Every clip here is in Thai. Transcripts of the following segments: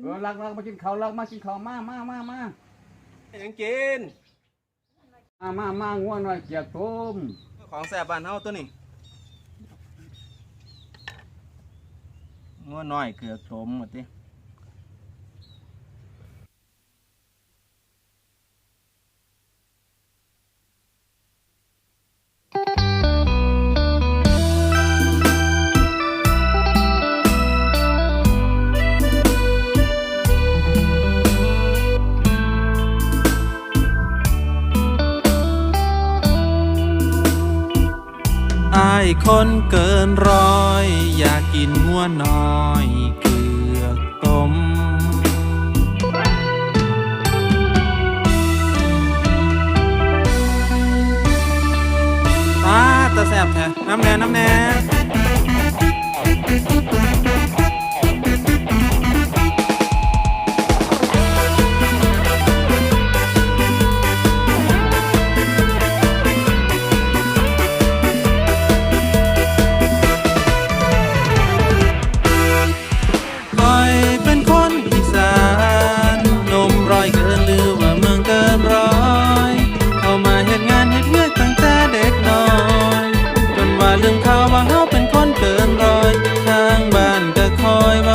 เออลักลักมากินข้าวลักมากินข้าวมามามามายังกินมามามาง่วงหน่อยเกียกต้มของแสบบ้านเฮาตัวนี้งัวน้อยเกลือต้มหมดติ คนเกินร้อย อยากกินงัวน้อยเกลือกต้มตาตาแสบแท้น้ำแน่น้ำแน่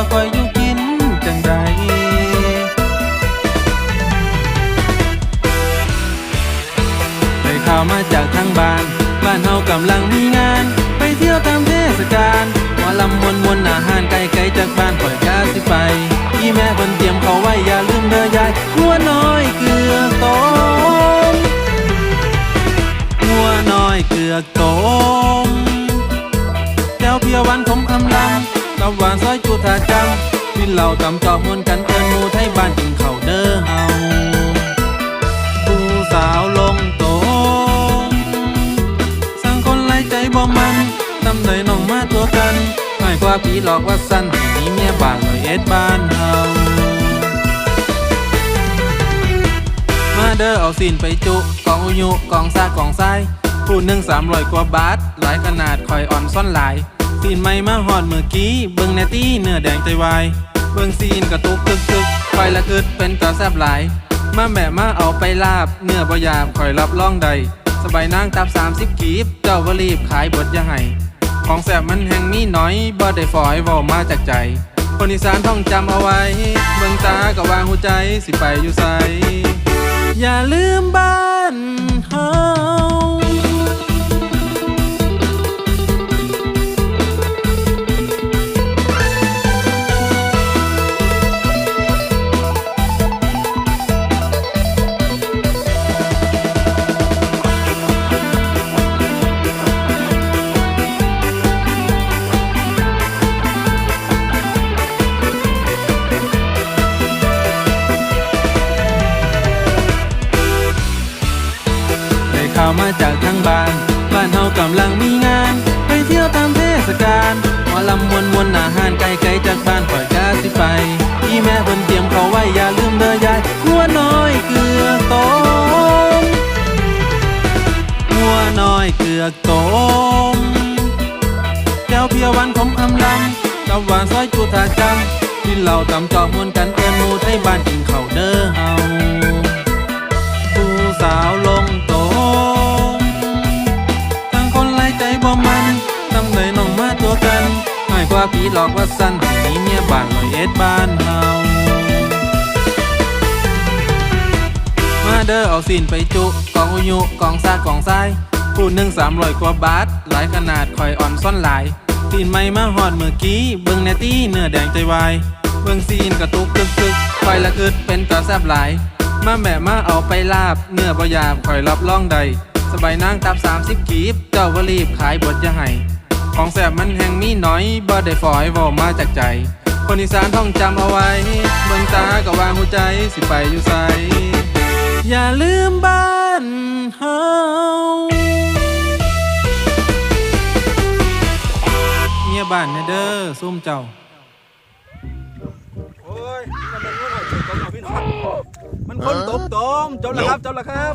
อยว่าคอยู่กินจังใดได้ข่าวมาจากทางบ้าน บ้านเฮากำลังมีงาน ไปเที่ยวตามเทศกาลหมอลำมวนมวนอาหารไกลไกลจากบ้านข่อยกาสิไปพี่แม่เพิ่นเตรียมเขาไว้ อย่าลืมเด้อยายหัวน้อยเกลือต้มหัวน้อยเกลือต้มแก้วเพียวหวานขมอำลำ กับหวานซอยจุธาจังกินเหล้าตำจอบมวนกันเกินมูไทยบ้านกินข้าวเด้อเฮาผู้สาวลงโตมสั่งคนไล่ใจบ่มันนำเลยน้องมาตัวกันง่ายกว่าผีหลอกว่าสั้นที่เมียบ้านเลยเอ็ดบ้านเฮามาเด้อเอาสินไปจุกองอุยุกองซากองไส้พูดหนึ่งสามร้อยกว่าบาทหลายขนาดคอยอ่อนซ่อนหลาย ซีนไม่มาหอดเมื่อกี้ เบิ่งแนตี้เนื้อแดงใจวาย เบิ่งซีนกระตุกตึกตึกไฟละกึดเป็นตาแซบหลาย มาแม่มาเอาไปลาบ เนื้อบ่หยาบคอยรับรองใด สบายนางตับ30กีบ เจ้าบ่รีบขายบดย่าให้ของแสบมันแห่งมีน้อยบ่ได้ฝอยว้ามาจากใจ คนอีสานท่องจำเอาไว้ เบิ่งตาก็วางหัวใจสิไปอยู่ไสอย่าลืมบ้านาวมาจากทางบ้าน บ้านเฮากำลังมีงาน ไปเที่ยวตามเทศกาลหมอลำมวนมวนอาหารไกลไกลจากบ้านข่อยกาสิไปพี่แม่เพิ่นเตรียมเขาไว้อย่าลืมเด้อยายหัวน้อยเกลือต้มหัวน้อยเกลือตมแก้วเพียวหวานขมอำลำกับหวานซอยจุธาจังกินเหล้าตำจอกมวนกันเกินหมูไทยบ้านกินข้าวเด้อ ว่าผีหลอกว่าสั้นที่เมียบ้านลอยเอ็ดบ้านเฮามาเด้อเอาสินไปจุกองอุยุกองซากองไส้พูดหนึ่งสามร้อยกว่าบาท หลายขนาดคอยอ่อนซ่อนหลายซีนไม่มาหอดเมื่อกี้ เบิ่งแนตี้เนื้อแดงใจวาย เบิ่งซีนกระตุกตึกตึกไฟละกึดเป็นตาแซบหลาย มาแม่มาเอาไปลาบ เนื้อบ่หยาบคอยรับรองใด สบายนางตับ30กีบ เจ้าบ่รีบขายบดอย่าให้ ของแสบมันแห่งมีน้อยบ่ได้ฝอยว้ามาจากใจ คนอีสานท่องจำเอาไว้ เบิ่งตาก็วางหัวใจสิไปอยู่ไสอย่าลืมบ้านเฮาเมียบ้านน่เด้อซุ่มเจ้า โอ้ย มันเป็นงัวน้อยเกลือต้มเอาพี่น้องมันคนตบตมจบแล้วครับจบแล้วครับ